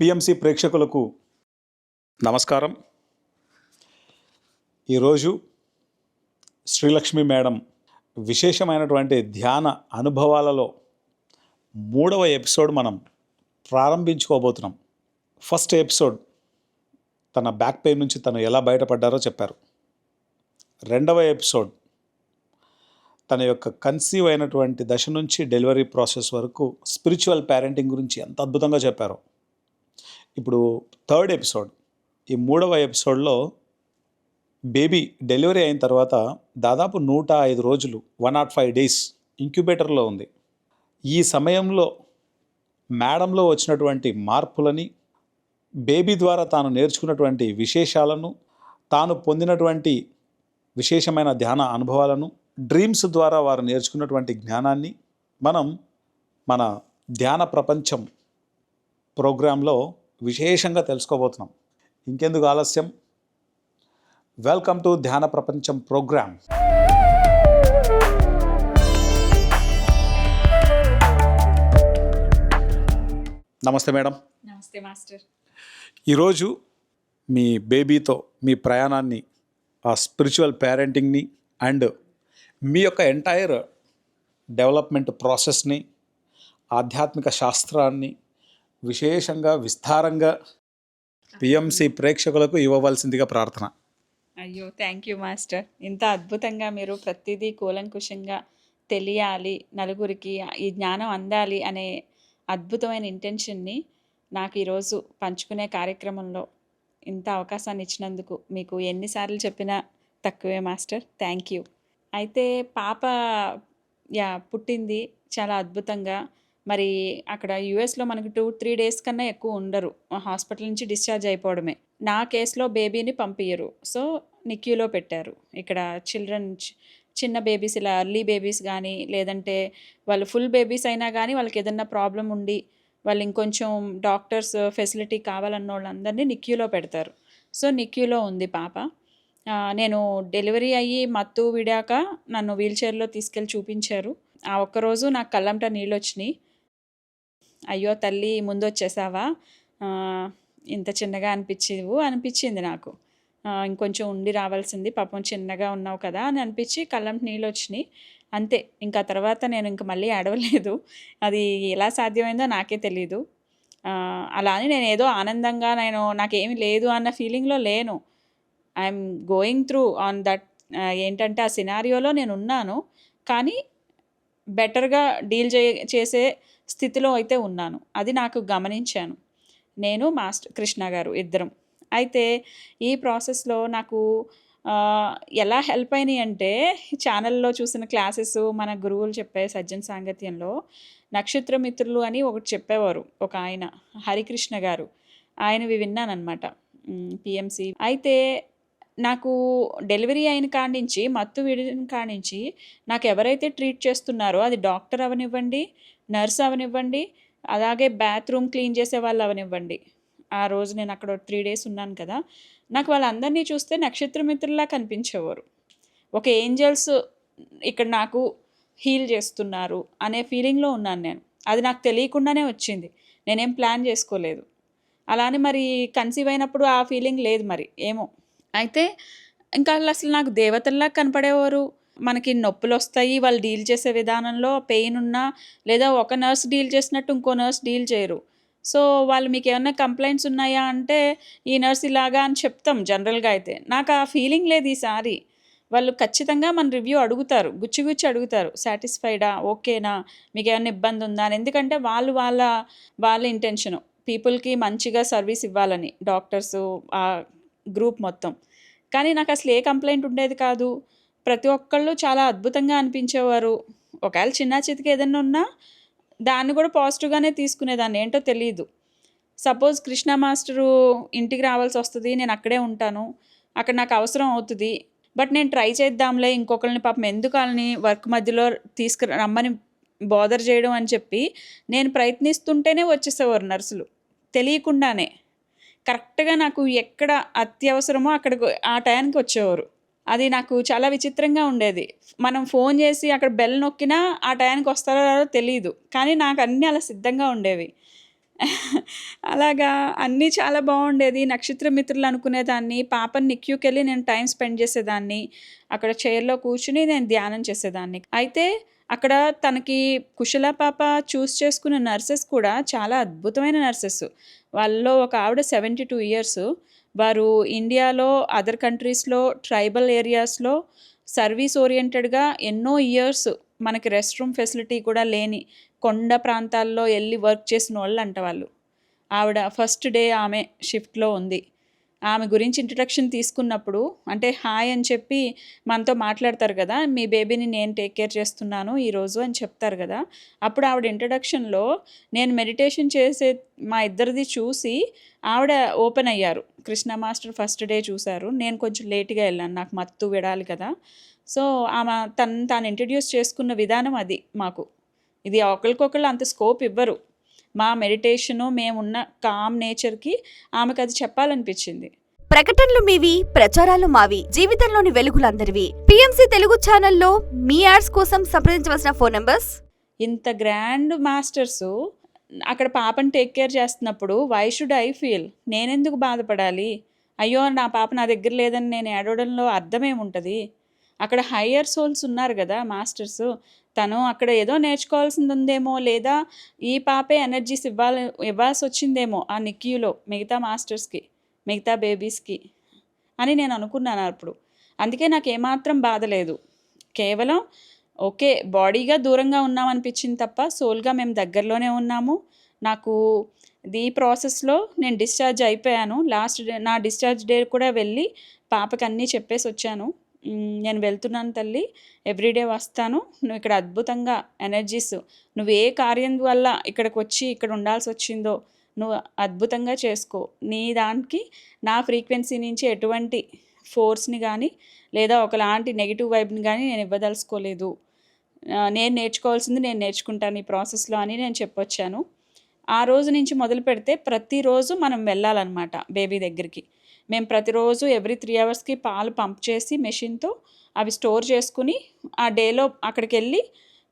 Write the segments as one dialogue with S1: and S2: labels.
S1: PMC ప్రేక్షకులకు నమస్కారం. ఈరోజు శ్రీలక్ష్మి మేడం విశేషమైనటువంటి ధ్యాన అనుభవాలలో మూడవ ఎపిసోడ్ మనం ప్రారంభించుకోబోతున్నాం. ఫస్ట్ ఎపిసోడ్ తన బ్యాక్ పెయిన్ నుంచి తను ఎలా బయటపడ్డారో చెప్పారు. రెండవ ఎపిసోడ్ తన యొక్క కన్సీవ్ అయినటువంటి దశ నుంచి డెలివరీ ప్రాసెస్ వరకు స్పిరిచువల్ పేరెంటింగ్ గురించి ఎంత అద్భుతంగా చెప్పారో. ఇప్పుడు థర్డ్ ఎపిసోడ్ ఈ మూడవ ఎపిసోడ్లో బేబీ డెలివరీ అయిన తర్వాత దాదాపు నూట ఐదు రోజులు వన్ నాట్ ఫైవ్ డేస్ ఇంక్యుబేటర్లో ఉంది. ఈ సమయంలో మేడంలో వచ్చినటువంటి మార్పులని బేబీ ద్వారా తాను నేర్చుకున్నటువంటి విశేషాలను తాను పొందినటువంటి విశేషమైన ధ్యాన అనుభవాలను డ్రీమ్స్ ద్వారా వారు నేర్చుకున్నటువంటి జ్ఞానాన్ని మనం మన ధ్యాన ప్రపంచం ప్రోగ్రాంలో విశేషంగా తెలుసుకోబోతున్నాం. ఇంకెందుకు ఆలస్యం? వెల్కమ్ టు ధ్యాన ప్రపంచం ప్రోగ్రామ్ నమస్తే మేడం.
S2: నమస్తే మాస్టర్.
S1: ఈరోజు మీ బేబీతో మీ ప్రయాణాన్ని ఆ స్పిరిచువల్ పేరెంటింగ్ని అండ్ మీ యొక్క ఎంటైర్ డెవలప్మెంట్ ప్రాసెస్ని ఆధ్యాత్మిక శాస్త్రాన్ని విశేషంగా విస్తారంగా పిఎంసి ప్రేక్షకులకు ఇవ్వవలసిందిగా ప్రార్థన.
S2: అయ్యో థ్యాంక్ యూ మాస్టర్ ఇంత అద్భుతంగా మీరు ప్రతిదీ కూలంకుషంగా తెలియాలి నలుగురికి ఈ జ్ఞానం అందాలి అనే అద్భుతమైన ఇంటెన్షన్ని నాకు ఈరోజు పంచుకునే కార్యక్రమంలో ఇంత అవకాశాన్ని ఇచ్చినందుకు మీకు ఎన్నిసార్లు చెప్పినా తక్కువే మాస్టర్ థ్యాంక్ యూ అయితే పాప యా పుట్టింది చాలా అద్భుతంగా. మరి అక్కడ యుఎస్లో మనకు టూ త్రీ డేస్ కన్నా ఎక్కువ ఉండరు. హాస్పిటల్ నుంచి డిశ్చార్జ్ అయిపోవడమే. నా కేసులో బేబీని పంపించరు సో నిక్యూలో పెట్టారు. ఇక్కడ చిల్డ్రన్ చిన్న బేబీస్ ఇలా అర్లీ బేబీస్ కానీ లేదంటే వాళ్ళు ఫుల్ బేబీస్ అయినా కానీ వాళ్ళకి ఏదన్నా ప్రాబ్లం ఉండి వాళ్ళు ఇంకొంచెం డాక్టర్స్ ఫెసిలిటీ కావాలన్న వాళ్ళందరినీ నిక్యూలో పెడతారు. సో నిక్యూలో ఉంది పాప. నేను డెలివరీ అయ్యి మత్తు విడాక నన్ను వీల్చైర్లో తీసుకెళ్ళి చూపించారు. ఆ ఒక్కరోజు నాకు కళ్ళంట నీళ్ళు వచ్చినాయి అయ్యో తల్లి ముందు వచ్చేసావా ఇంత చిన్నగా అనిపించేవు అనిపించింది నాకు. ఇంకొంచెం ఉండి రావాల్సింది పాపం చిన్నగా ఉన్నావు కదా అని అనిపించి కళ్ళంట నీళ్ళు వచ్చినాయి అంతే ఇంకా తర్వాత నేను ఇంక మళ్ళీ అడవలేదు అది ఎలా సాధ్యమైందో నాకే తెలీదు. అలా అని నేను ఏదో ఆనందంగా నేను నాకేమి లేదు అన్న ఫీలింగ్లో లేను. I'm going through on that ఏంటంటే ఆ సినారియోలో నేను ఉన్నాను కానీ బెటర్గా డీల్ చే చేసే స్థితిలో అయితే ఉన్నాను. అది నాకు గమనించాను. నేను మాస్టర్ కృష్ణ గారు ఇద్దరం. అయితే ఈ ప్రాసెస్లో నాకు ఎలా హెల్ప్ అయినాయి అంటే ఛానల్లో చూసిన క్లాసెస్ మన గురువులు చెప్పే సజ్జన సాంగత్యంలో నక్షత్ర మిత్రులు అని ఒకటి చెప్పేవారు ఒక ఆయన హరికృష్ణ గారు. ఆయనవి విన్నానమాట పిఎంసి. అయితే నాకు డెలివరీ అయిన కాడి నుంచి మత్తు విడిన కాడి నుంచి నాకు ఎవరైతే ట్రీట్ చేస్తున్నారో అది డాక్టర్ అవనివ్వండి నర్స్ అవనివ్వండి అలాగే బాత్రూమ్ క్లీన్ చేసే వాళ్ళు అవనివ్వండి. ఆ రోజు నేను అక్కడ త్రీ డేస్ ఉన్నాను కదా నాకు వాళ్ళందరినీ చూస్తే నక్షత్రమిత్రులా కనిపించేవారు. ఒక ఏంజల్స్ ఇక్కడ నాకు హీల్ చేస్తున్నారు అనే ఫీలింగ్లో ఉన్నాను నేను. అది నాకు తెలియకుండానే వచ్చింది. నేనేం ప్లాన్ చేసుకోలేదు. అలానే మరి కన్సీవ్ అయినప్పుడు ఆ ఫీలింగ్ లేదు మరి ఏమో. అయితే ఇంకా అసలు నాకు దేవతల్లా కనపడేవారు? మనకి నొప్పులు వస్తాయి వాళ్ళు డీల్ చేసే విధానంలో పెయిన్ ఉన్నా లేదా ఒక నర్స్ డీల్ చేసినట్టు ఇంకో నర్స్ డీల్ చేయరు. సో వాళ్ళు మీకు ఏమైనా కంప్లైంట్స్ ఉన్నాయా అంటే ఈ నర్స్ ఇలాగా అని చెప్తాం జనరల్గా అయితే. నాకు ఆ ఫీలింగ్ లేదు ఈసారి. వాళ్ళు ఖచ్చితంగా మన రివ్యూ అడుగుతారు గుచ్చి గుచ్చి అడుగుతారు. సాటిస్ఫైడా ఓకేనా మీకు ఏమైనా ఇబ్బంది ఉందా అని. ఎందుకంటే వాళ్ళు వాళ్ళ వాళ్ళ ఇంటెన్షను. పీపుల్కి మంచిగా సర్వీస్ ఇవ్వాలని డాక్టర్స్ ఆ గ్రూప్ మొత్తం. కానీ నాకు అసలు ఏ కంప్లైంట్ ఉండేది కాదు. ప్రతి ఒక్కళ్ళు చాలా అద్భుతంగా అనిపించేవారు. ఒకవేళ చిన్న చితికి ఏదైనా ఉన్నా దాన్ని కూడా పాజిటివ్గానే తీసుకునేదాన్ని ఏంటో తెలియదు సపోజ్ కృష్ణ మాస్టరు ఇంటికి రావాల్సి వస్తుంది నేను అక్కడే ఉంటాను అక్కడ నాకు అవసరం అవుతుంది బట్ నేను ట్రై చేద్దాంలే ఇంకొకరిని పాపం ఎందుకు వాళ్ళని వర్క్ మధ్యలో తీసుకు రమ్మని బోదర్ చేయడం అని చెప్పి నేను ప్రయత్నిస్తుంటేనే వచ్చేసేవారు నర్సులు. తెలియకుండానే. కరెక్ట్గా నాకు ఎక్కడ అత్యవసరమో అక్కడికి ఆ టయానికి వచ్చేవారు. అది నాకు చాలా విచిత్రంగా ఉండేది. మనం ఫోన్ చేసి అక్కడ బెల్ నొక్కినా ఆ టయానికి వస్తారో రాదో తెలియదు కానీ నాకు అన్నీ అలా సిద్ధంగా ఉండేవి. అలాగా అన్నీ చాలా బాగుండేది. నక్షత్ర మిత్రులు అనుకునేదాన్ని. పాపని నిక్యూకి వెళ్ళి నేను టైం స్పెండ్ చేసేదాన్ని. అక్కడ చైర్లో కూర్చుని నేను ధ్యానం చేసేదాన్ని. అయితే అక్కడ తనకి కుశల పాప చూస్ చేసుకున్న నర్సెస్ కూడా చాలా అద్భుతమైన నర్సెస్. వాళ్ళలో ఒక ఆవిడ సెవెంటీ టూ ఇయర్స్. వారు ఇండియాలో అదర్ కంట్రీస్లో ట్రైబల్ ఏరియాస్లో సర్వీస్ ఓరియంటెడ్గా ఎన్నో ఇయర్స్ మనకి రెస్ట్ రూమ్ ఫెసిలిటీ కూడా లేని కొండ ప్రాంతాల్లో వెళ్ళి వర్క్ చేసిన వాళ్ళు అంట వాళ్ళు. ఆవిడ ఫస్ట్ డే ఆమె షిఫ్ట్లో ఉంది. ఆమె గురించి ఇంట్రడక్షన్ తీసుకున్నప్పుడు అంటే హాయ్ అని చెప్పి మనతో మాట్లాడతారు కదా మీ బేబీని నేను టేక్ కేర్ చేస్తున్నాను ఈరోజు అని చెప్తారు కదా అప్పుడు ఆవిడ ఇంట్రడక్షన్లో నేను మెడిటేషన్ చేసే మా ఇద్దరిది చూసి ఆవిడ ఓపెన్ అయ్యారు. కృష్ణ మాస్టర్ ఫస్ట్ డే చూశారు నేను కొంచెం లేట్గా వెళ్ళాను నాకు మత్తు విడాలి కదా. సో ఆమె తను తాను ఇంట్రడ్యూస్ చేసుకున్న విధానం అది మాకు. ఇది ఒకరికొకళ్ళు అంత స్కోప్ ఇవ్వరు. మా మెడిటేషను మేమున్న కామ్ నేచర్కి ఆమెకు అది చెప్పాలనిపించింది.
S3: ప్రకటనలు మీవి ప్రచారాలు మావి జీవితంలోని వెలుగులందరివి. పిఎంసి తెలుగు ఛానల్లో మీ యాడ్స్ కోసం సంప్రదించవలసిన ఫోన్ నంబర్స్?
S2: ఇంత గ్రాండ్ మాస్టర్స్ అక్కడ పాపని టేక్ కేర్ చేస్తున్నప్పుడు వై షుడ్ ఐ ఫీల్? నేనెందుకు బాధపడాలి? అయ్యో నా పాప నా దగ్గర లేదని నేను ఏడవడంలో అర్థమేముంటుంది? అక్కడ హయ్యర్ సోల్స్ ఉన్నారు కదా మాస్టర్స్ తను అక్కడ ఏదో నేర్చుకోవాల్సింది ఉందేమో లేదా ఈ పాపే ఎనర్జీస్ ఇవ్వాలి ఇవ్వాల్సి వచ్చిందేమో ఆ నిక్యూలో మిగతా మాస్టర్స్కి మిగతా బేబీస్కి అని నేను అనుకున్నాను అప్పుడు. అందుకే నాకు ఏమాత్రం బాధ లేదు. కేవలం ఓకే బాడీగా దూరంగా ఉన్నాం అనిపించింది తప్ప సోల్గా మేము దగ్గరలోనే ఉన్నాము. నాకు ఈ ప్రాసెస్లో నేను డిశ్చార్జ్ అయిపోయాను. లాస్ట్ డే నా డిశ్చార్జ్ డే కూడా వెళ్ళి పాపకి అన్నీ చెప్పేసి వచ్చాను నేను వెళ్తున్నాను తల్లి. ఎవ్రీడే వస్తాను. నువ్వు ఇక్కడ అద్భుతంగా ఎనర్జీస్ నువ్వు ఏ కార్యం వల్ల ఇక్కడికి వచ్చి ఇక్కడ ఉండాల్సి వచ్చిందో నువ్వు అద్భుతంగా చేసుకో. నీ దానికి నా ఫ్రీక్వెన్సీ నుంచి ఎటువంటి ఫోర్స్ని కానీ లేదా ఒకలాంటి నెగిటివ్ వైబ్ని కానీ నేను ఇవ్వదలుచుకోలేదు. నేను నేర్చుకోవాల్సింది నేను నేర్చుకుంటాను ఈ ప్రాసెస్లో అని నేను చెప్పొచ్చాను. ఆ రోజు నుంచి మొదలు పెడితే ప్రతిరోజు మనం వెళ్ళాలన్నమాట బేబీ దగ్గరికి. మేము ప్రతిరోజు ఎవ్రీ త్రీ అవర్స్కి పాలు పంప్ చేసి మెషిన్తో అవి స్టోర్ చేసుకుని ఆ డేలో అక్కడికి వెళ్ళి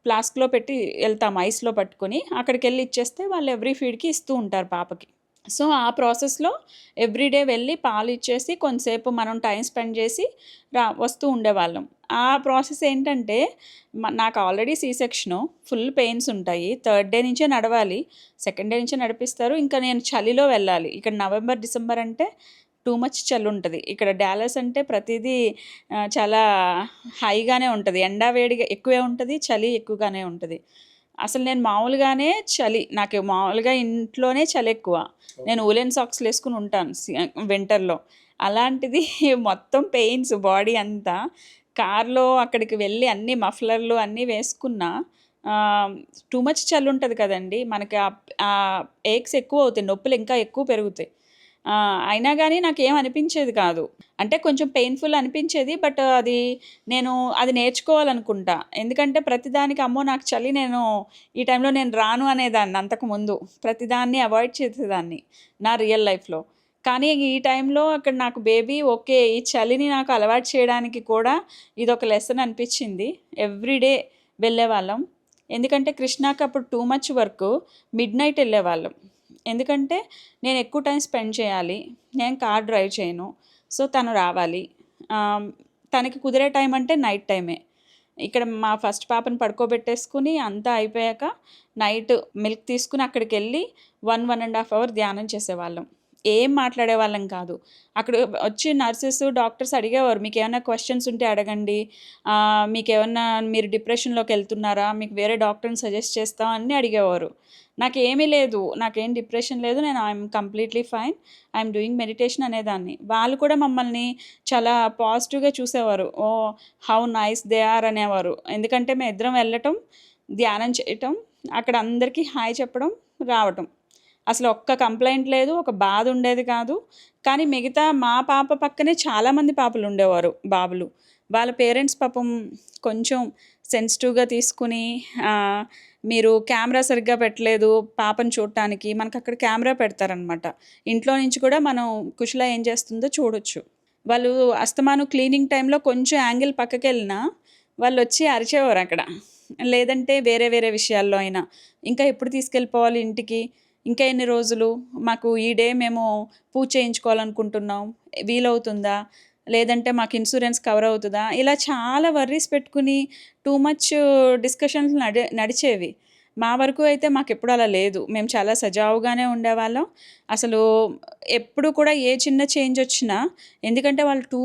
S2: ఫ్లాస్క్లో పెట్టి వెళ్తాం ఐస్లో పట్టుకొని. అక్కడికి వెళ్ళి ఇచ్చేస్తే వాళ్ళు ఎవ్రీ ఫీడ్కి ఇస్తూ ఉంటారు పాపకి. సో ఆ ప్రాసెస్లో ఎవ్రీడే వెళ్ళి పాలు ఇచ్చేసి కొంతసేపు మనం టైం స్పెండ్ చేసి రా వస్తూ ఉండేవాళ్ళం. ఆ ప్రాసెస్ ఏంటంటే నాకు already C section full pains ఉంటాయి. థర్డ్ డే నుంచే నడవాలి. సెకండ్ డే నుంచే నడిపిస్తారు. ఇంకా నేను చలిలో వెళ్ళాలి. ఇక్కడ నవంబర్ డిసెంబర్ అంటే టూ మచ్ చలి ఉంటుంది. ఇక్కడ డాలస్ అంటే ప్రతిదీ చాలా హైగానే ఉంటుంది. ఎండా వేడిగా ఎక్కువే ఉంటుంది చలి ఎక్కువగానే ఉంటుంది. అసలు నేను మామూలుగానే చలి నాకు మామూలుగా ఇంట్లోనే చలి ఎక్కువ. నేను ఉలెన్ సాక్స్లు వేసుకుని ఉంటాను వింటర్లో. అలాంటిది మొత్తం పెయిన్స్ బాడీ అంతా. కార్లో అక్కడికి వెళ్ళి అన్ని మఫ్లర్లు అన్నీ వేసుకున్నా టూ మచ్ చలి ఉంటుంది కదండి. మనకి ఆ ఏక్స్ ఎక్కువ అవుతాయి నొప్పులు ఇంకా ఎక్కువ పెరుగుతాయి. అయినా కానీ నాకేం అనిపించేది కాదు. అంటే కొంచెం పెయిన్ఫుల్ అనిపించేది బట్ అది నేను అది నేర్చుకోవాలనుకుంటా. ఎందుకంటే ప్రతిదానికి అమ్మో నాకు చలి నేను ఈ టైంలో నేను రాను అనేదాన్ని అంతకుముందు ప్రతిదాన్ని అవాయిడ్ చేసేదాన్ని నా రియల్ లైఫ్లో కానీ ఈ టైంలో అక్కడ నాకు బేబీ ఓకే ఈ చలిని నాకు అలవాటు చేయడానికి కూడా ఇది ఒక లెసన్ అనిపించింది ఎవ్రీడే వెళ్ళేవాళ్ళం. ఎందుకంటే కృష్ణాకి అప్పుడు too much work midnight వెళ్ళేవాళ్ళం. ఎందుకంటే నేను ఎక్కువ టైం స్పెండ్ చేయాలి. నేను కార్ డ్రైవ్ చేయను. సో తను రావాలి. తనకి కుదిరే టైం అంటే నైట్ టైమే. ఇక్కడ మా ఫస్ట్ పాపని పడుకోబెట్టేసుకుని అంతా అయిపోయాక నైట్ మిల్క్ తీసుకుని అక్కడికి వెళ్ళి one one and half hour ధ్యానం చేసేవాళ్ళం. ఏం మాట్లాడే వాళ్ళం కాదు. అక్కడ వచ్చి నర్సెస్ డాక్టర్స్ అడిగేవారు మీకు ఏమైనా క్వశ్చన్స్ ఉంటే అడగండి. మీకు ఏమన్నా మీరు డిప్రెషన్లోకి వెళ్తున్నారా? మీకు వేరే డాక్టర్ని సజెస్ట్ చేస్తాం అని అడిగేవారు. నాకు ఏమీ లేదు నాకేం డిప్రెషన్ లేదు నేను I'm completely fine I'm doing meditation అనేదాన్ని. వాళ్ళు కూడా మమ్మల్ని చాలా పాజిటివ్గా చూసేవారు. Oh how nice they are అనేవారు. ఎందుకంటే మేము ఇద్దరం వెళ్ళటం ధ్యానం చేయటం అక్కడ అందరికీ హాయ్ చెప్పడం రావటం. అసలు ఒక్క కంప్లైంట్ లేదు ఒక బాధ ఉండేది కాదు. కానీ మిగతా మా పాప పక్కనే చాలామంది పాపలు ఉండేవారు బాబులు. వాళ్ళ పేరెంట్స్ పాపం కొంచెం సెన్సిటివ్గా తీసుకుని మీరు కెమెరా సరిగ్గా పెట్టలేదు పాపను చూడటానికి మనకు అక్కడ కెమెరా పెడతారనమాట. ఇంట్లో నుంచి కూడా మనం కుశల ఏం చేస్తుందో చూడొచ్చు. వాళ్ళు అస్తమాను క్లీనింగ్ టైంలో కొంచెం యాంగిల్ పక్కకి వెళ్ళినా వాళ్ళు వచ్చి అరిచేవారు అక్కడ. లేదంటే వేరే వేరే విషయాల్లో అయినా. ఇంకా ఎప్పుడు తీసుకెళ్ళిపోవాలి ఇంటికి? ఇంకా ఎన్ని రోజులు? మాకు ఈ డే మేము పూజ చేయించుకోవాలనుకుంటున్నాం. వీలవుతుందా? లేదంటే మాకు ఇన్సూరెన్స్ కవర్ అవుతుందా? ఇలా చాలా వర్రీస్ పెట్టుకుని టూ మచ్ డిస్కషన్స్ నడి నడిచేవి. మా వరకు అయితే మాకు ఎప్పుడు అలా లేదు. మేము చాలా సజావుగానే ఉండేవాళ్ళం. అసలు ఎప్పుడు కూడా ఏ చిన్న చేంజ్ వచ్చినా ఎందుకంటే వాళ్ళు టూ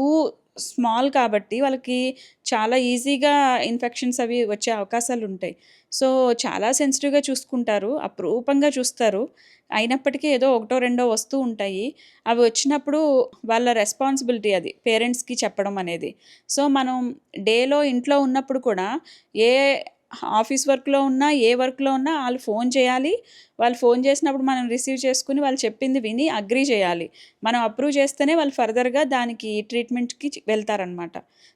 S2: స్మాల్ కాబట్టి వాళ్ళకి చాలా ఈజీగా ఇన్ఫెక్షన్స్ అవి వచ్చే అవకాశాలు ఉంటాయి. సో చాలా సెన్సిటివ్గా చూసుకుంటారు అప్రూపంగా చూస్తారు. అయినప్పటికీ ఏదో ఒకటో రెండో వస్తూ ఉంటాయి. అవి వచ్చినప్పుడు వాళ్ళ రెస్పాన్సిబిలిటీ అది పేరెంట్స్కి చెప్పడం అనేది. సో మనం డేలో ఇంట్లో ఉన్నప్పుడు కూడా ఏ ఆఫీస్ వర్క్లో ఉన్నా ఏ వర్క్లో ఉన్నా వాళ్ళు ఫోన్ చేయాలి. వాళ్ళు ఫోన్ చేసినప్పుడు మనం రిసీవ్ చేసుకుని వాళ్ళు చెప్పింది విని అగ్రీ చేయాలి. మనం అప్రూవ్ చేస్తేనే వాళ్ళు ఫర్దర్గా దానికి ట్రీట్మెంట్కి వెళ్తారనమాట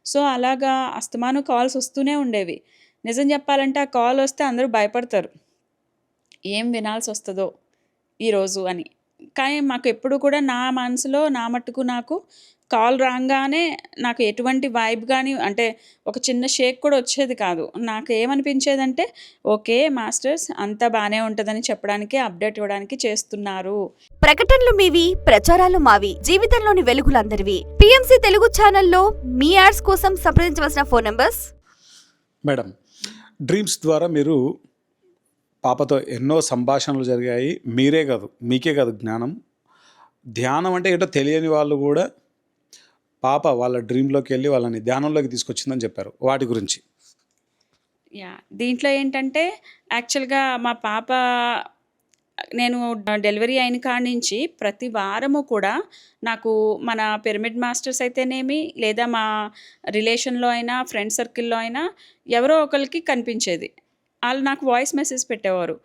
S2: సో అలాగా అస్తమాను కాల్స్ వస్తూనే ఉండేవి. నిజం చెప్పాలంటే ఆ కాల్ వస్తే అందరూ భయపడతారు. ఏం వినాల్సి వస్తుందో ఈరోజు అని. కానీ మాకు ఎప్పుడు కూడా నా మనసులో నా మట్టుకు నాకు కాల్ రాగానే నాకు ఎటువంటి వైబ్ కానీ అంటే ఒక చిన్న షేక్ కూడా వచ్చేది కాదు. నాకు ఏమనిపించేదంటే ఓకే మాస్టర్స్ అంతా బాగానే ఉంటుందని చెప్పడానికి అప్డేట్ ఇవ్వడానికి చేస్తున్నారు.
S3: ప్రకటనలు మీవి ప్రచారాలు మావి జీవితంలోని వెలుగులందరివి. పిఎంసి తెలుగు ఛానల్లో మీ యాడ్స్ కోసం సంప్రదించవలసిన ఫోన్ నంబర్స్
S1: మేడం డ్రీమ్స్ ద్వారా మీరు పాపతో ఎన్నో సంభాషణలు జరిగాయి. మీరే కాదు మీకే కాదు జ్ఞానం. ధ్యానం అంటే ఏంటో తెలియని వాళ్ళు కూడా పాప వాళ్ళ డ్రీమ్లోకి వెళ్ళి వాళ్ళని ధ్యానంలోకి తీసుకొచ్చిందని చెప్పారు. వాటి గురించి.
S2: యా. దీంట్లో ఏంటంటే యాక్చువల్గా మా పాప నేను డెలివరీ అయిన కాడ నుంచి ప్రతి వారము కూడా నాకు మన పిరమిడ్ మాస్టర్స్ అయితేనేమి లేదా మా రిలేషన్లో అయినా ఫ్రెండ్ సర్కిల్లో అయినా ఎవరో ఒకరికి కనిపించేది. వాళ్ళు నాకు వాయిస్ మెసేజ్ పెట్టేవారు.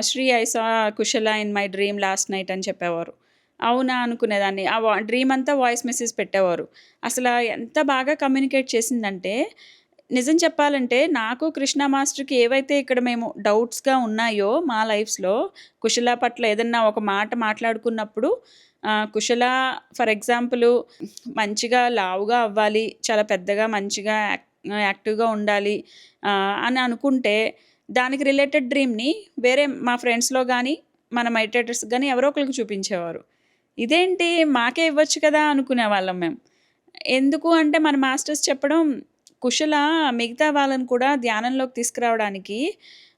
S2: Sri I saw Kushala in my dream last night అని చెప్పేవారు. అవునా అనుకునేదాన్ని. ఆ వా డ్రీమ్ అంతా వాయిస్ మెసేజ్ పెట్టేవారు. అసలు ఎంత బాగా కమ్యూనికేట్ చేసిందంటే నిజం చెప్పాలంటే నాకు కృష్ణ మాస్టర్కి ఏవైతే ఇక్కడ మేము డౌట్స్గా ఉన్నాయో మా లైఫ్స్లో కుశల పట్ల ఏదన్నా ఒక మాట మాట్లాడుకున్నప్పుడు కుశల ఫర్ ఎగ్జాంపుల్ మంచిగా లావుగా అవ్వాలి చాలా పెద్దగా మంచిగా యాక్టివ్గా ఉండాలి అని అనుకుంటే దానికి రిలేటెడ్ డ్రీమ్ని వేరే మా ఫ్రెండ్స్లో కానీ మన మెడిటేటర్స్ కానీ ఎవరో ఒకరికి చూపించేవారు. ఇదేంటి మాకే ఇవ్వచ్చు కదా అనుకునే వాళ్ళం మేము ఎందుకు అంటే మన మాస్టర్స్ చెప్పడం కుశల మిగతా వాళ్ళని కూడా ధ్యానంలోకి తీసుకురావడానికి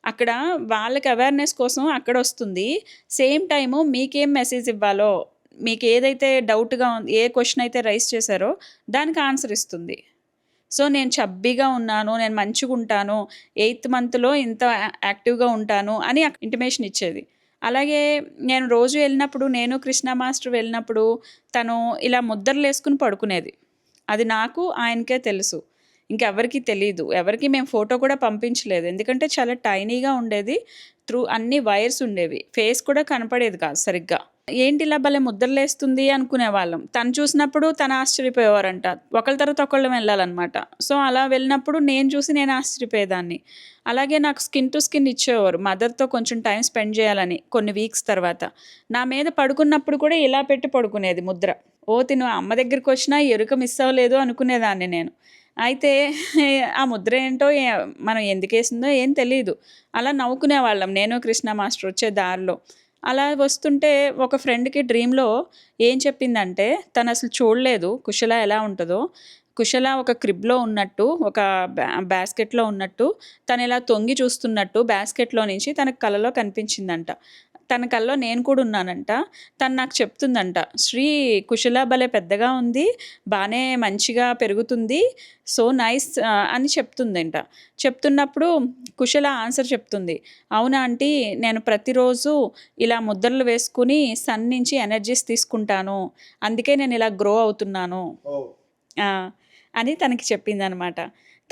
S2: అక్కడ వాళ్ళకి అవేర్నెస్ కోసం అక్కడ వస్తుంది. సేమ్ టైము మీకేం మెసేజ్ ఇవ్వాలో మీకు ఏదైతే డౌట్గా ఉంది ఏ క్వశ్చన్ అయితే రైస్ చేశారో దానికి ఆన్సర్ ఇస్తుంది. సో నేను చబ్బీగా ఉన్నాను నేను మంచిగా ఉంటాను ఎయిత్ మంత్లో ఇంత యాక్టివ్గా ఉంటాను అని ఇంటిమేషన్ ఇచ్చేది. అలాగే నేను రోజు వెళ్ళినప్పుడు నేను కృష్ణ మాస్టర్ వెళ్ళినప్పుడు తను ఇలా ముద్దర్లు వేసుకుని పడుకునేది. అది నాకు ఆయనకే తెలుసు. ఇంకెవరికి తెలియదు ఎవరికి మేము ఫోటో కూడా పంపించలేదు. ఎందుకంటే చాలా టైనీగా ఉండేది. త్రూ అన్ని వైర్స్ ఉండేవి. ఫేస్ కూడా కనపడేది కాదు సరిగ్గా. ఏంటి ఇలా భలే ముద్రలేస్తుంది అనుకునే వాళ్ళం. తను చూసినప్పుడు తను ఆశ్చర్యపోయేవారంట. ఒకళ్ళ తర్వాత ఒకళ్ళు వెళ్ళాలన్నమాట. సో అలా వెళ్ళినప్పుడు నేను చూసి నేను ఆశ్చర్యపోయేదాన్ని. అలాగే నాకు స్కిన్ టు స్కిన్ ఇచ్చేవారు. మదర్తో కొంచెం టైం స్పెండ్ చేయాలని కొన్ని వీక్స్ తర్వాత. నా మీద పడుకున్నప్పుడు కూడా ఇలా పెట్టి పడుకునేది ముద్ర. ఓ తిను అమ్మ దగ్గరికి వచ్చినా ఎరుక మిస్ అవ్వలేదు అనుకునేదాన్ని నేను. అయితే ఆ ముద్ర ఏంటో మనం ఎందుకు వేసిందో ఏం తెలియదు అలా నవ్వుకునే వాళ్ళం. నేను కృష్ణ మాస్టర్ వచ్చే దారిలో. అలా వస్తుంటే ఒక ఫ్రెండ్కి డ్రీమ్లో ఏం చెప్పిందంటే తను అసలు చూడలేదు కుశల ఎలా ఉంటుందో. కుశల ఒక క్రిబ్లో ఉన్నట్టు ఒక బాస్కెట్లో ఉన్నట్టు తను ఇలా తొంగి చూస్తున్నట్టు బాస్కెట్లో నుంచి తనకు కలలో కనిపించిందంట. తన కల్లో నేను కూడా ఉన్నానంట. తను నాకు చెప్తుందంట శ్రీ కుశల భలే పెద్దగా ఉంది బాగానే మంచిగా పెరుగుతుంది సో నైస్ అని చెప్తుందంట. చెప్తున్నప్పుడు కుశల ఆన్సర్ చెప్తుంది. అవునా ఆంటీ నేను ప్రతిరోజు ఇలా ముద్రలు వేసుకుని సన్ నుంచి ఎనర్జీస్ తీసుకుంటాను అందుకే నేను ఇలా గ్రో అవుతున్నాను. అని తనకి చెప్పింది అనమాట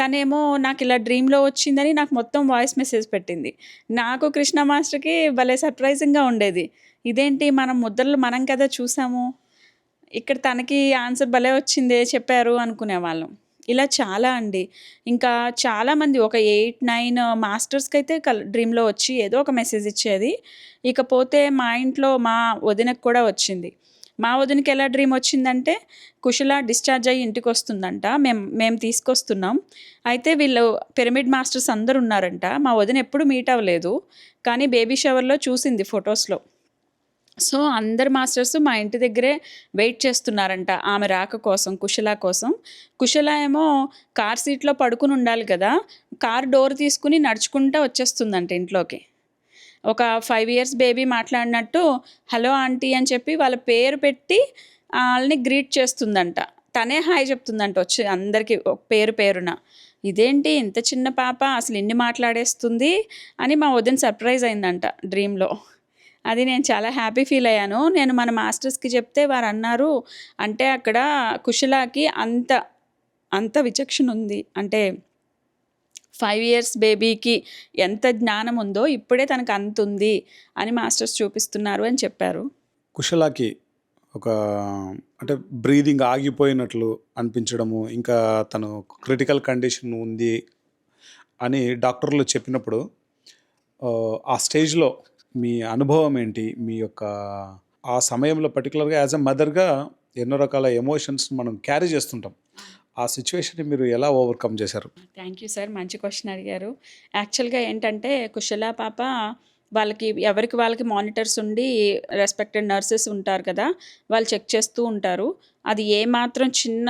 S2: తనేమో నాకు ఇలా డ్రీమ్లో వచ్చిందని నాకు మొత్తం వాయిస్ మెసేజ్ పెట్టింది. నాకు కృష్ణ మాస్టర్కి భలే సర్ప్రైజింగ్గా ఉండేది. ఇదేంటి మనం ముద్రలు మనం కదా చూసాము? ఇక్కడ తనకి ఆన్సర్ భలే వచ్చిందే చెప్పారు అనుకునేవాళ్ళం. ఇలా చాలా అండి. ఇంకా చాలామంది ఒక ఎయిట్ నైన్ మాస్టర్స్కి అయితే కల్ డ్రీమ్లో వచ్చి ఏదో ఒక మెసేజ్ ఇచ్చేది. ఇకపోతే మా ఇంట్లో మా వదినకు కూడా వచ్చింది. మా వదినకి ఎలా డ్రీమ్ వచ్చిందంటే కుశల డిశ్చార్జ్ అయ్యి ఇంటికి వస్తుందంట మేము మేము తీసుకొస్తున్నాం. అయితే వీళ్ళు పిరమిడ్ మాస్టర్స్ అందరు ఉన్నారంట మా వదిన ఎప్పుడు మీట్ అవ్వలేదు. కానీ బేబీ షవర్లో చూసింది ఫొటోస్లో. సో అందరు మాస్టర్స్ మా ఇంటి దగ్గరే వెయిట్ చేస్తున్నారంట ఆమె రాక కోసం కుశల కోసం. కుశల ఏమో కార్ సీట్లో పడుకుని ఉండాలి కదా. కార్ డోర్ తీసుకుని నడుచుకుంటూ వచ్చేస్తుందంట ఇంట్లోకి. ఒక ఫైవ్ ఇయర్స్ బేబీ మాట్లాడినట్టు హలో ఆంటీ అని చెప్పి వాళ్ళ పేరు పెట్టి వాళ్ళని గ్రీట్ చేస్తుందంట. తనే హాయ్ చెప్తుందంట వచ్చి అందరికీ ఒక పేరు పేరున. ఇదేంటి ఇంత చిన్న పాప అసలు ఇన్ని మాట్లాడేస్తుంది? అని మా వదిన సర్ప్రైజ్ అయిందంట డ్రీమ్లో అది నేను చాలా హ్యాపీ ఫీల్ అయ్యాను. నేను మన మాస్టర్స్కి చెప్తే వారు అన్నారు అంటే అక్కడ కుశలాకి అంత అంత విచక్షణ ఉంది. అంటే ఫైవ్ ఇయర్స్ బేబీకి ఎంత జ్ఞానం ఉందో ఇప్పుడే తనకు అంత ఉంది అని మాస్టర్స్ చూపిస్తున్నారు అని చెప్పారు.
S1: కుశలాకి ఒక అంటే బ్రీదింగ్ ఆగిపోయినట్లు అనిపించడము ఇంకా తను క్రిటికల్ కండిషన్ ఉంది అని డాక్టర్లు చెప్పినప్పుడు ఆ, ఆ స్టేజ్లో మీ అనుభవం ఏంటి? మీ యొక్క ఆ సమయంలో పర్టికులర్గా యాజ్ అ మదర్గా ఎన్నో రకాల ఎమోషన్స్ మనం క్యారీ చేస్తుంటాం. ఆ సిచ్యువేషన్ని మీరు ఎలా ఓవర్కమ్ చేశారు?
S2: థ్యాంక్ యూ సార్ మంచి క్వశ్చన్ అడిగారు. యాక్చువల్గా ఏంటంటే కుశల పాప వాళ్ళకి ఎవరికి వాళ్ళకి మానిటర్స్ ఉండి రెస్పెక్టెడ్ నర్సెస్ ఉంటారు కదా వాళ్ళు చెక్ చేస్తూ ఉంటారు. అది ఏ మాత్రం చిన్న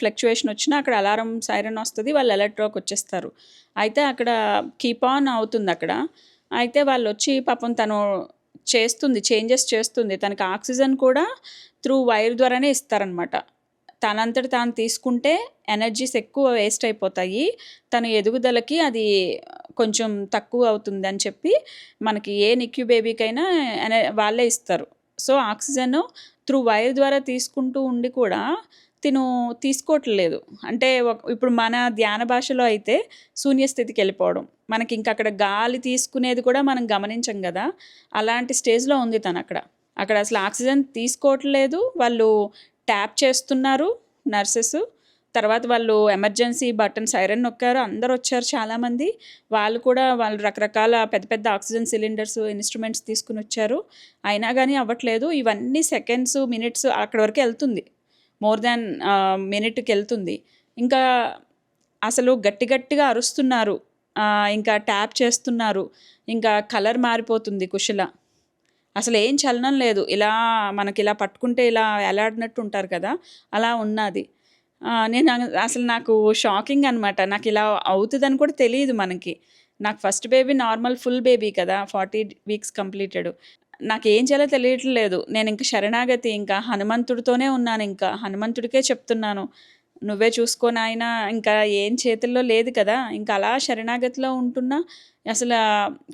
S2: ఫ్లక్చువేషన్ వచ్చినా అక్కడ అలారం సైరన్ వస్తుంది వాళ్ళు ఎలక్ట్రోకి వచ్చేస్తారు. అయితే అక్కడ కీప్ ఆన్ అవుతుంది అక్కడ. అయితే వాళ్ళు వచ్చి పాపం తను చేస్తుంది చేంజెస్ చేస్తుంది. తనకి ఆక్సిజన్ కూడా త్రూ వైర్ ద్వారానే ఇస్తారనమాట. తనంతట తాను తీసుకుంటే ఎనర్జీస్ ఎక్కువ వేస్ట్ అయిపోతాయి. తన ఎదుగుదలకి అది కొంచెం తక్కువ అవుతుంది అని చెప్పి మనకి ఏ నిక్యూ బేబీకైనా ఎన- వాళ్ళే ఇస్తారు. సో ఆక్సిజన్ త్రూ వైర్ ద్వారా తీసుకుంటూ ఉండి కూడా తిను తీసుకోవట్లేదు. అంటే ఒక- ఇప్పుడు మన ధ్యాన భాషలో అయితే శూన్యస్థితికి వెళ్ళిపోవడం. మనకి ఇంక అక్కడ గాలి తీసుకునేది కూడా మనం గమనించం కదా. అలాంటి స్టేజ్లో ఉంది తను అక్కడ. అక్కడ అసలు ఆక్సిజన్ తీసుకోవట్లేదు. వాళ్ళు ట్యాప్ చేస్తున్నారు నర్సెస్. తర్వాత వాళ్ళు ఎమర్జెన్సీ బటన్ సైరన్ నొక్కారు. అందరు వచ్చారు చాలామంది. వాళ్ళు కూడా వాళ్ళు రకరకాల పెద్ద పెద్ద ఆక్సిజన్ సిలిండర్స్ ఇన్స్ట్రుమెంట్స్ తీసుకుని వచ్చారు. అయినా కానీ అవ్వట్లేదు. ఇవన్నీ సెకండ్స్ మినిట్స్ అక్కడ వరకు వెళ్తుంది. మోర్ దాన్ మినిట్కి వెళ్తుంది. ఇంకా అసలు గట్టి గట్టిగా అరుస్తున్నారు. ఇంకా ట్యాప్ చేస్తున్నారు. ఇంకా కలర్ మారిపోతుంది కుషల అసలు ఏం చలనం లేదు. ఇలా మనకి ఇలా పట్టుకుంటే ఇలా వేలాడినట్టు ఉంటారు కదా అలా ఉన్నది. నేను అసలు నాకు షాకింగ్ అనమాట నాకు ఇలా అవుతుందని కూడా తెలియదు మనకి. నాకు first baby normal full baby కదా ఫార్టీ వీక్స్ కంప్లీటెడ్. నాకు ఏం చేయాలో తెలియట్లేదు. నేను ఇంకా శరణాగతి ఇంకా హనుమంతుడితోనే ఉన్నాను ఇంకా హనుమంతుడికే చెప్తున్నాను. నువ్వే చూసుకో ఆయన ఇంకా ఏం చేతుల్లో లేదు కదా. ఇంకా అలా శరణాగతిలో ఉంటున్నా అసలు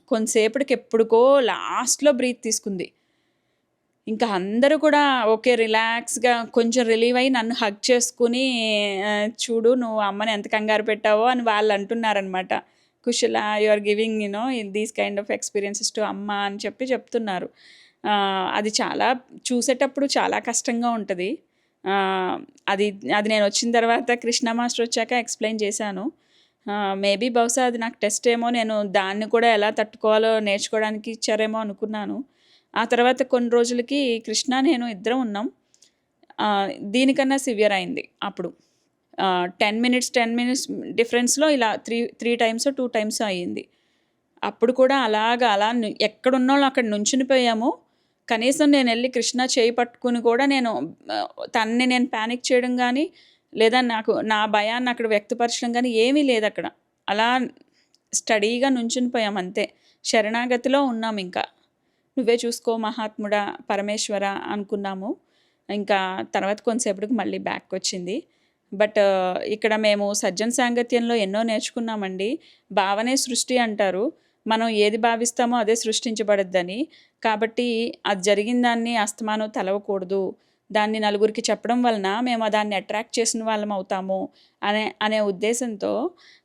S2: కొంతసేపటికి ఎప్పుడుకో లాస్ట్లో బ్రీత్ తీసుకుంది. ఇంకా అందరూ కూడా ఓకే రిలాక్స్గా కొంచెం రిలీవ్ అయ్యి నన్ను హగ్ చేసుకుని చూడు నువ్వు అమ్మని ఎంత కంగారు పెట్టావో అని వాళ్ళు అంటున్నారనమాట Kushala you are giving you know these kind of experiences to అమ్మ అని చెప్పి చెప్తున్నారు. అది చాలా చూసేటప్పుడు చాలా కష్టంగా ఉంటుంది. అది అది నేను వచ్చిన తర్వాత కృష్ణ మాస్టర్ వచ్చాక ఎక్స్ప్లెయిన్ చేశాను. మేబీ బహుశా అది నాకు టెస్ట్ ఏమో నేను దాన్ని కూడా ఎలా తట్టుకోవాలో నేర్చుకోవడానికి ఇచ్చారేమో అనుకున్నాను. ఆ తర్వాత కొన్ని రోజులకి కృష్ణ నేను ఇద్దరం ఉన్నాం. దీనికన్నా సివియర్ అయింది అప్పుడు. టెన్ మినిట్స్ టెన్ మినిట్స్ డిఫరెన్స్లో ఇలా three three times two times అయ్యింది. అప్పుడు కూడా అలాగా అలా ఎక్కడున్నోళ్ళు అక్కడ నుంచుని పోయాము. కనీసం నేను వెళ్ళి కృష్ణ చేయి పట్టుకుని కూడా నేను తనని నేను ప్యానిక్ చేయడం కానీ లేదా నాకు నా భయాన్ని అక్కడ వ్యక్తపరచడం కానీ ఏమీ లేదు అక్కడ. అలా స్టడీగా నుంచుని పోయాం అంతే. శరణాగతిలో ఉన్నాం ఇంకా. నువ్వే చూసుకో మహాత్ముడా పరమేశ్వర అనుకున్నాము. ఇంకా తర్వాత కొంతసేపటికి మళ్ళీ బ్యాక్ వచ్చింది. బట్ ఇక్కడ మేము సజ్జన సాంగత్యంలో ఎన్నో నేర్చుకున్నామండి. భావనే సృష్టి అంటారు. మనం ఏది భావిస్తామో అదే సృష్టించబడద్దని. కాబట్టి అది జరిగిన దాన్ని అస్తమానం తలవకూడదు. దాన్ని నలుగురికి చెప్పడం వలన మేము దాన్ని అట్రాక్ట్ చేసిన వాళ్ళం అవుతాము అనే అనే ఉద్దేశంతో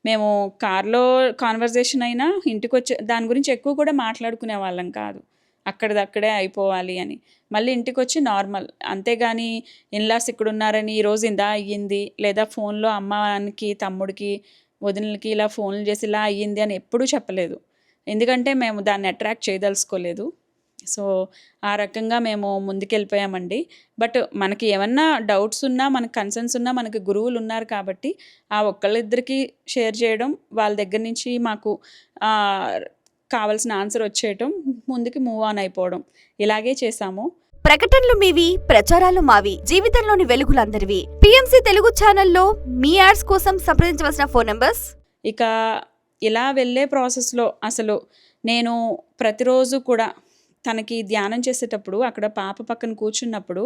S2: మేము కార్లో కాన్వర్జేషన్ అయినా ఇంటికి వచ్చే దాని గురించి ఎక్కువ కూడా మాట్లాడుకునే వాళ్ళం కాదు. అక్కడిదక్కడే అయిపోవాలి అని. మళ్ళీ ఇంటికి వచ్చి నార్మల్. అంతేగాని ఇన్లాస్ ఇక్కడ ఉన్నారని ఈరోజు ఇందా అయ్యింది? లేదా ఫోన్లో అమ్మానికి తమ్ముడికి వదినలకి ఇలా ఫోన్లు చేసి ఇలా అయ్యింది అని ఎప్పుడూ చెప్పలేదు. ఎందుకంటే మేము దాన్ని అట్రాక్ట్ చేయదలుచుకోలేదు. సో ఆ రకంగా మేము ముందుకెళ్ళిపోయామండి. బట్ మనకి ఏమన్నా డౌట్స్ ఉన్నా మనకు కన్సర్న్స్ ఉన్నా మనకి గురువులు ఉన్నారు కాబట్టి ఆ ఒక్కళ్ళిద్దరికి షేర్ చేయడం వాళ్ళ దగ్గర నుంచి మాకు కావాల్సిన ఆన్సర్ వచ్చేయటం ముందుకి మూవ్ ఆన్ అయిపోవడం. ఇలాగే చేసాము
S3: ప్రకటనలు మీవి ప్రచారాలు మావి జీవితంలోని వెలుగులందరివి. పిఎంసి తెలుగు ఛానల్లో మీ యాడ్స్ కోసం సంప్రదించవలసిన ఫోన్ నంబర్స్
S2: ఇక ఇలా వెళ్ళే ప్రాసెస్లో అసలు నేను ప్రతిరోజు కూడా తనకి ధ్యానం చేసేటప్పుడు అక్కడ పాప పక్కన కూర్చున్నప్పుడు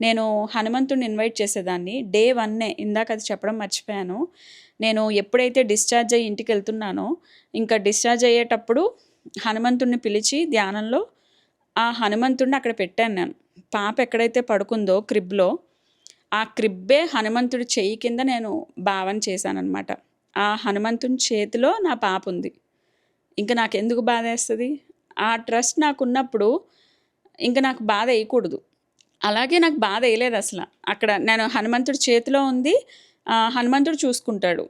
S2: నేను హనుమంతుడిని ఇన్వైట్ చేసేదాన్ని. డే వన్నే ఇందాక అది చెప్పడం మర్చిపోయాను. నేను ఎప్పుడైతే డిశ్చార్జ్ అయ్యి ఇంటికి వెళ్తున్నానో ఇంకా డిశ్చార్జ్ అయ్యేటప్పుడు హనుమంతుడిని పిలిచి ధ్యానంలో ఆ హనుమంతుడిని అక్కడ పెట్టాను నేను. పాప ఎక్కడైతే పడుకుందో క్రిబ్లో ఆ క్రిబ్బే హనుమంతుడి చెయ్యి కింద నేను భావన చేశానన్నమాట. ఆ హనుమంతుని చేతిలో నా పాప ఉంది. ఇంకా నాకు ఎందుకు బాధ వేస్తుంది? ఆ ట్రస్ట్ నాకు ఉన్నప్పుడు ఇంకా నాకు బాధ వేయకూడదు. అలాగే నాకు బాధ వేయలేదు అసలు. అక్కడ నేను హనుమంతుడి చేతిలో ఉంది. హనుమంతుడు చూసుకుంటాడు.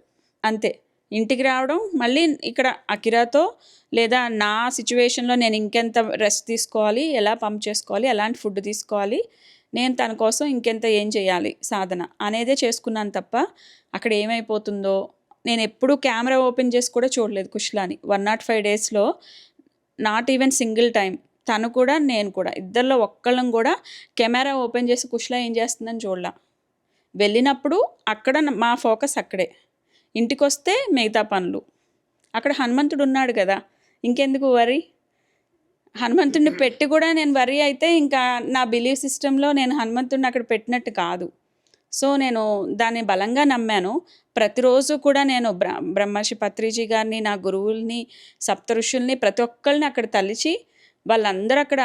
S2: అంతే. ఇంటికి రావడం మళ్ళీ ఇక్కడ అకిరాతో లేదా నా సిచ్యువేషన్లో నేను ఇంకెంత రెస్ట్ తీసుకోవాలి ఎలా పంప్ చేసుకోవాలి ఎలాంటి ఫుడ్ తీసుకోవాలి నేను తన కోసం ఇంకెంత ఏం చేయాలి సాధన అనేదే చేసుకున్నాను తప్ప అక్కడ ఏమైపోతుందో నేను ఎప్పుడూ కెమెరా ఓపెన్ చేసి కూడా చూడలేదు కుష్లాని వన్ నాట్ ఫైవ్ డేస్లో నాట్ ఈవెన్ సింగిల్ టైం తను కూడా నేను కూడా ఇద్దరిలో ఒక్కళ్ళం కూడా కెమెరా ఓపెన్ చేసి కుష్లా ఏం చేస్తుందని చూడలా. వెళ్ళినప్పుడు అక్కడ మా ఫోకస్ అక్కడే. ఇంటికి వస్తే మిగతా పనులు. అక్కడ హనుమంతుడు ఉన్నాడు కదా ఇంకెందుకు వరి? హనుమంతుడిని పెట్టి కూడా నేను వరి అయితే ఇంకా నా బిలీఫ్ సిస్టంలో నేను హనుమంతుడిని అక్కడ పెట్టినట్టు కాదు. సో నేను దాన్ని బలంగా నమ్మాను. ప్రతిరోజు కూడా నేను బ్ర బ్రహ్మర్షి పత్రిజీ గారిని నా గురువుల్ని సప్త ఋషుల్ని ప్రతి ఒక్కరిని అక్కడ తలిచి వాళ్ళందరూ అక్కడ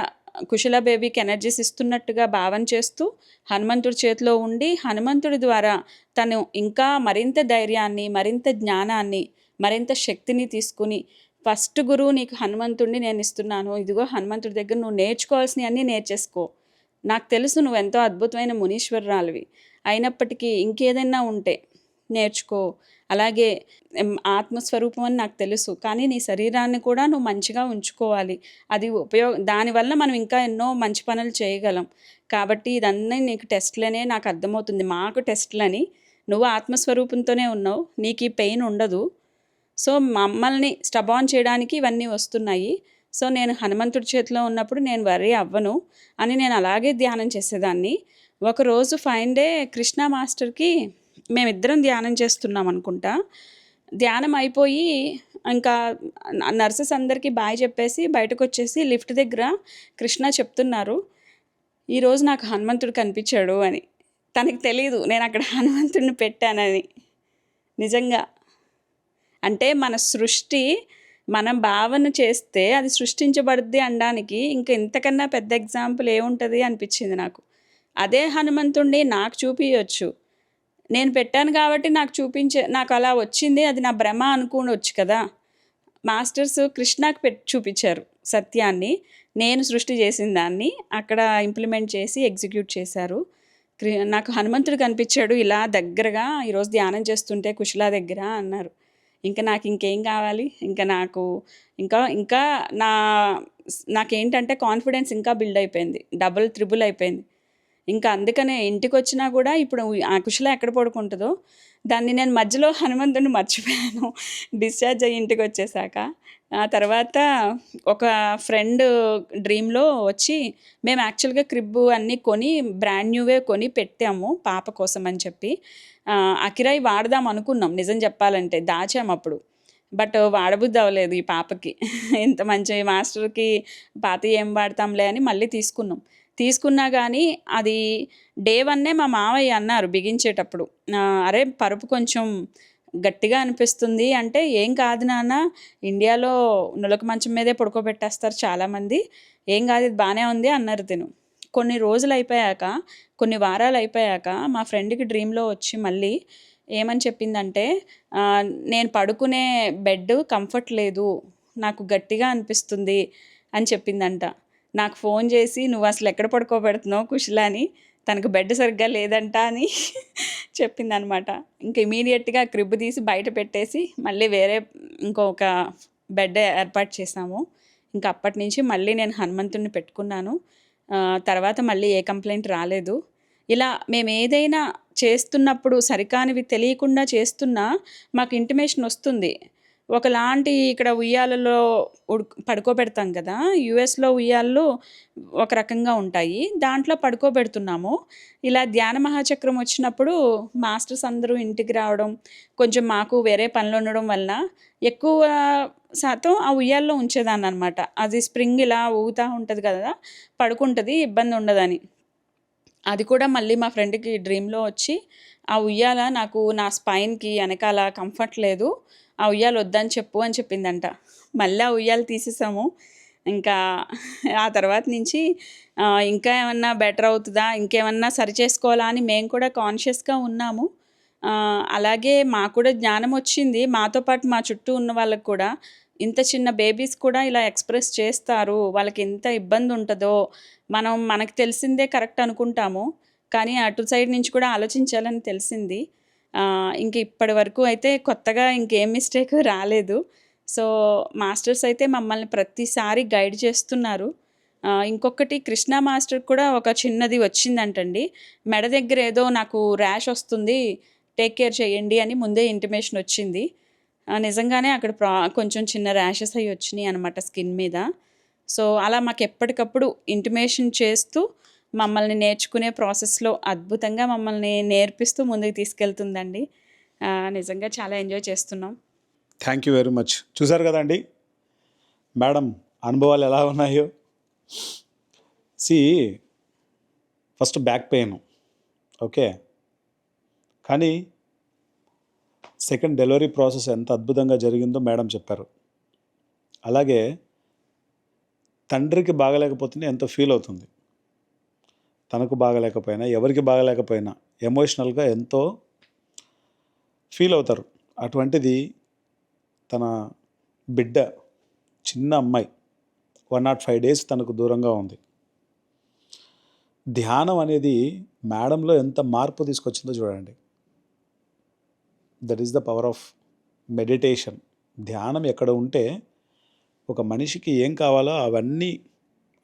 S2: కుశల బేబీకి ఎనర్జీస్ ఇస్తున్నట్టుగా భావన చేస్తూ హనుమంతుడి చేతిలో ఉండి హనుమంతుడి ద్వారా తను ఇంకా మరింత ధైర్యాన్ని మరింత జ్ఞానాన్ని మరింత శక్తిని తీసుకుని ఫస్ట్ గురువు నీకు హనుమంతుడిని నేను ఇస్తున్నాను. ఇదిగో హనుమంతుడి దగ్గర నువ్వు నేర్చుకోవాల్సినవి అన్నీ నేర్చేసుకో. నాకు తెలుసు నువ్వు ఎంతో అద్భుతమైన మునీశ్వరరాలివి. అయినప్పటికీ ఇంకేదైనా ఉంటే నేర్చుకో. అలాగే ఆత్మస్వరూపం అని నాకు తెలుసు. కానీ నీ శరీరాన్ని కూడా నువ్వు మంచిగా ఉంచుకోవాలి. అది ఉపయోగ దానివల్ల మనం ఇంకా ఎన్నో మంచి పనులు చేయగలం. కాబట్టి ఇదన్నీ నీకు టెస్ట్లనే నాకు అర్థమవుతుంది. మాకు టెస్ట్లని నువ్వు ఆత్మస్వరూపంతోనే ఉన్నావు. నీకు ఈ పెయిన్ ఉండదు. సో మమ్మల్ని స్టబాన్ చేయడానికి ఇవన్నీ వస్తున్నాయి. సో నేను హనుమంతుడి చేతిలో ఉన్నప్పుడు నేను వరి అవ్వను అని నేను అలాగే ధ్యానం చేసేదాన్ని. ఒకరోజు ఫైన్ డే కృష్ణ మాస్టర్కి మేమిద్దరం ధ్యానం చేస్తున్నాం అనుకుంటా. ధ్యానం అయిపోయి ఇంకా నర్సెస్ అందరికీ బాయ్ చెప్పేసి బయటకు వచ్చేసి లిఫ్ట్ దగ్గర కృష్ణ చెప్తున్నారు. ఈరోజు నాకు హనుమంతుడు కనిపించాడు అని. తనకి తెలియదు నేను అక్కడ హనుమంతుడిని పెట్టానని. నిజంగా. అంటే మన సృష్టి మనం భావన చేస్తే అది సృష్టించబడుద్ది అనడానికి ఇంకా ఇంతకన్నా పెద్ద ఎగ్జాంపుల్ ఏముంటుంది అనిపించింది నాకు. అదే హనుమంతుణ్ణి నాకు చూపించవచ్చు నేను పెట్టాను కాబట్టి నాకు చూపించే నాకు అలా వచ్చింది అది నా భ్రమ అనుకోవచ్చు కదా. మాస్టర్స్ కృష్ణకు పెట్టి చూపించారు సత్యాన్ని. నేను సృష్టి చేసిన దాన్ని అక్కడ ఇంప్లిమెంట్ చేసి ఎగ్జిక్యూట్ చేశారు. క్రి- నాకు హనుమంతుడు కనిపించాడు ఇలా దగ్గరగా ఈరోజు ధ్యానం చేస్తుంటే కుశలా దగ్గర అన్నారు. ఇంకా నాకు ఇంకేం కావాలి? ఇంకా నాకు ఇంకా ఇంకా నా నాకేంటంటే కాన్ఫిడెన్స్ ఇంకా బిల్డ్ అయిపోయింది డబుల్ త్రిబుల్ అయిపోయింది. ఇంకా అందుకనే ఇంటికి వచ్చినా కూడా ఇప్పుడు ఆ కుశల ఎక్కడ పడుకుంటుందో దాన్ని నేను మధ్యలో హనుమంతుడిని మర్చిపోయాను. డిశ్చార్జ్ అయ్యి ఇంటికి వచ్చేసాక ఆ తర్వాత ఒక ఫ్రెండ్ డ్రీమ్లో వచ్చి మేము యాక్చువల్గా క్రిబ్బు అన్నీ కొని బ్రాండ్ న్యూవే కొని పెట్టాము పాప కోసం అని చెప్పి. అకిరాయి వాడదాం అనుకున్నాం నిజం చెప్పాలంటే దాచాము అప్పుడు. బట్ వాడబుద్ధి అవ్వలేదు ఈ పాపకి. ఇంత మంచి మాస్టర్కి పాత ఏం వాడతాంలే అని మళ్ళీ తీసుకున్నాం. తీసుకున్నా కానీ అది డే వన్నే మా మావయ్య అన్నారు బిగించేటప్పుడు. అరే పరుపు కొంచెం గట్టిగా అనిపిస్తుంది అంటే ఏం కాదు నాన్న ఇండియాలో నులక మంచం మీదే పడుకోబెట్టేస్తారు చాలామంది. ఏం కాదు ఇది బాగానే ఉంది అన్నారు తిను. కొన్ని రోజులు అయిపోయాక కొన్ని వారాలు అయిపోయాక మా ఫ్రెండ్కి డ్రీమ్లో వచ్చి మళ్ళీ ఏమని చెప్పిందంటే నేను పడుకునే బెడ్ కంఫర్ట్ లేదు నాకు గట్టిగా అనిపిస్తుంది అని చెప్పిందంట. నాకు ఫోన్ చేసి నువ్వు అసలు ఎక్కడ పడుకోబెడుతున్నావు కుశల అని తనకు బెడ్ సరిగ్గా లేదంట అని చెప్పిందనమాట. ఇంక ఇమీడియట్గా క్రిబ్ తీసి బయట పెట్టేసి మళ్ళీ వేరే ఇంకొక బెడ్ ఏర్పాటు చేసాము. ఇంకా అప్పటి నుంచి మళ్ళీ నేను హనుమంతుడిని పెట్టుకున్నాను. తర్వాత మళ్ళీ ఏ కంప్లైంట్ రాలేదు. ఇలా మేము ఏదైనా చేస్తున్నప్పుడు సరికానివి తెలియకుండా చేస్తున్నా మాకు ఇంటిమేషన్ వస్తుంది. ఒకలాంటి ఇక్కడ ఉయ్యాలలో ఉడుకు పడుకోబెడతాం కదా యుఎస్లో ఉయ్యాళ్ళు ఒక రకంగా ఉంటాయి. దాంట్లో పడుకోబెడుతున్నాము. ఇలా ధ్యాన మహాచక్రం వచ్చినప్పుడు మాస్టర్స్ అందరూ ఇంటికి రావడం కొంచెం మాకు వేరే పనులు ఉండడం వలన ఎక్కువ శాతం ఆ ఉయ్యాల్లో ఉంచేదాన్ని అనమాట అది స్ప్రింగ్ ఇలా ఊగుతూ ఉంటుంది కదా పడుకుంటుంది ఇబ్బంది ఉండదని. అది కూడా మళ్ళీ మా ఫ్రెండ్కి డ్రీమ్లో వచ్చి ఆ ఉయ్యాల నాకు నా స్పైన్కి వెనకాల కంఫర్ట్ లేదు. ఆ ఉయ్యాల వద్దని చెప్పు అని చెప్పిందంట. మళ్ళీ ఆ ఉయ్యాలు తీసేసాము. ఇంకా ఆ తర్వాత నుంచి ఇంకా ఏమన్నా బెటర్ అవుతుందా? ఇంకేమన్నా సరి చేసుకోవాలా అని మేము కూడా కాన్షియస్గా ఉన్నాము. అలాగే మాకు కూడా జ్ఞానం వచ్చింది. మాతో పాటు మా చుట్టూ ఉన్న వాళ్ళకి కూడా. ఇంత చిన్న బేబీస్ కూడా ఇలా ఎక్స్ప్రెస్ చేస్తారు. వాళ్ళకి ఎంత ఇబ్బంది ఉంటుందో మనం మనకు తెలిసిందే కరెక్ట్ అనుకుంటాము. కానీ అటు సైడ్ నుంచి కూడా ఆలోచించాలని తెలిసింది. ఇంక ఇప్పటి వరకు అయితే కొత్తగా ఇంకేం మిస్టేక్ రాలేదు. సో మాస్టర్స్ అయితే మమ్మల్ని ప్రతిసారి గైడ్ చేస్తున్నారు. ఇంకొకటి కృష్ణ మాస్టర్ కూడా ఒక చిన్నది వచ్చిందంటండి. మెడ దగ్గర ఏదో నాకు ర్యాష్ వస్తుంది టేక్ కేర్ చేయండి అని ముందే ఇంటిమేషన్ వచ్చింది. నిజంగానే అక్కడ ప్రా కొంచెం చిన్న ర్యాషెస్ అవి వచ్చినాయి అనమాట స్కిన్ మీద. సో అలా మాకు ఎప్పటికప్పుడు ఇంటిమేషన్ చేస్తూ మమ్మల్ని నేర్చుకునే ప్రాసెస్లో అద్భుతంగా మమ్మల్ని నేర్పిస్తూ ముందుకు తీసుకెళ్తుందండి. నిజంగా చాలా ఎంజాయ్ చేస్తున్నాం.
S1: థ్యాంక్ యూ వెరీ మచ్ చూసారు కదండి మేడం అనుభవాలు ఎలా ఉన్నాయో? See first back pain okay కానీ సెకండ్ డెలివరీ ప్రాసెస్ ఎంత అద్భుతంగా జరిగిందో మేడం చెప్పారు. అలాగే తండ్రికి బాగలేకపోతేనే ఎంతో ఫీల్ అవుతుంది. తనకు బాగలేకపోయినా ఎవరికి బాగలేకపోయినా ఎమోషనల్గా ఎంతో ఫీల్ అవుతారు. అటువంటిది తన బిడ్డ చిన్న అమ్మాయి వన్ నాట్ ఫైవ్ డేస్ తనకు దూరంగా ఉంది. ధ్యానం అనేది మేడంలో ఎంత మార్పు తీసుకొచ్చిందో చూడండి. That is the power of meditation. ధ్యానం ఎక్కడ ఉంటే ఒక మనిషికి ఏం కావాలో అవన్నీ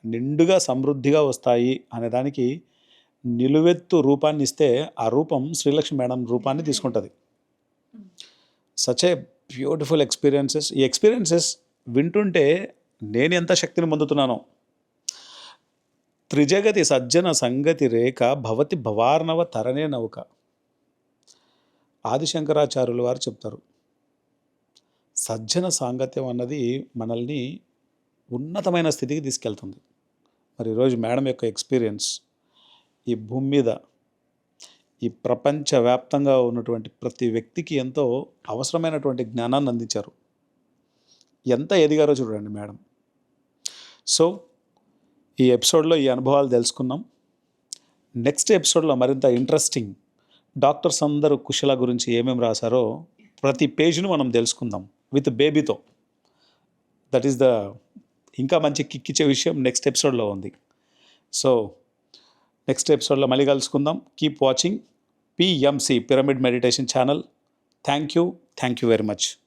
S1: నిండుగా సమృద్ధిగా వస్తాయి అనే దానికి నిలువెత్తు రూపాన్ని ఇస్తే ఆ రూపం శ్రీలక్ష్మి మేడం రూపాన్ని తీసుకుంటుంది. సచ్ ఏ బ్యూటిఫుల్ ఎక్స్పీరియన్సెస్ ఈ ఎక్స్పీరియన్సెస్ వింటుంటే నేను ఎంత శక్తిని పొందుతున్నానో. త్రిజగతి సజ్జన సంగతి రేఖ భవతి భవార్ణవ తరణే నౌక. ఆదిశంకరాచార్యులు వారు చెప్తారు. సజ్జన సాంగత్యం అన్నది మనల్ని ఉన్నతమైన స్థితికి తీసుకెళ్తుంది. మరి ఈరోజు మేడం యొక్క ఎక్స్పీరియన్స్ ఈ భూమి మీద ఈ ప్రపంచవ్యాప్తంగా ఉన్నటువంటి ప్రతి వ్యక్తికి ఎంతో అవసరమైనటువంటి జ్ఞానాన్ని అందించారు. ఎంత ఎదిగారో చూడండి మేడం. సో ఈ ఎపిసోడ్లో ఈ అనుభవాలు తెలుసుకున్నాం నెక్స్ట్ ఎపిసోడ్లో మరింత ఇంట్రెస్టింగ్ డాక్టర్స్ అందరూ కుశల గురించి ఏమేమి రాశారో ప్రతి పేజ్ను మనం తెలుసుకుందాం విత్ బేబీతో. దట్ ఈస్ ద ఇంకా మంచి కిక్ ఇచ్చే విషయం నెక్స్ట్ ఎపిసోడ్లో ఉంది. సో నెక్స్ట్ ఎపిసోడ్లో మళ్ళీ కలుసుకుందాం. Keep watching PMC pyramid meditation channel thank you thank you very much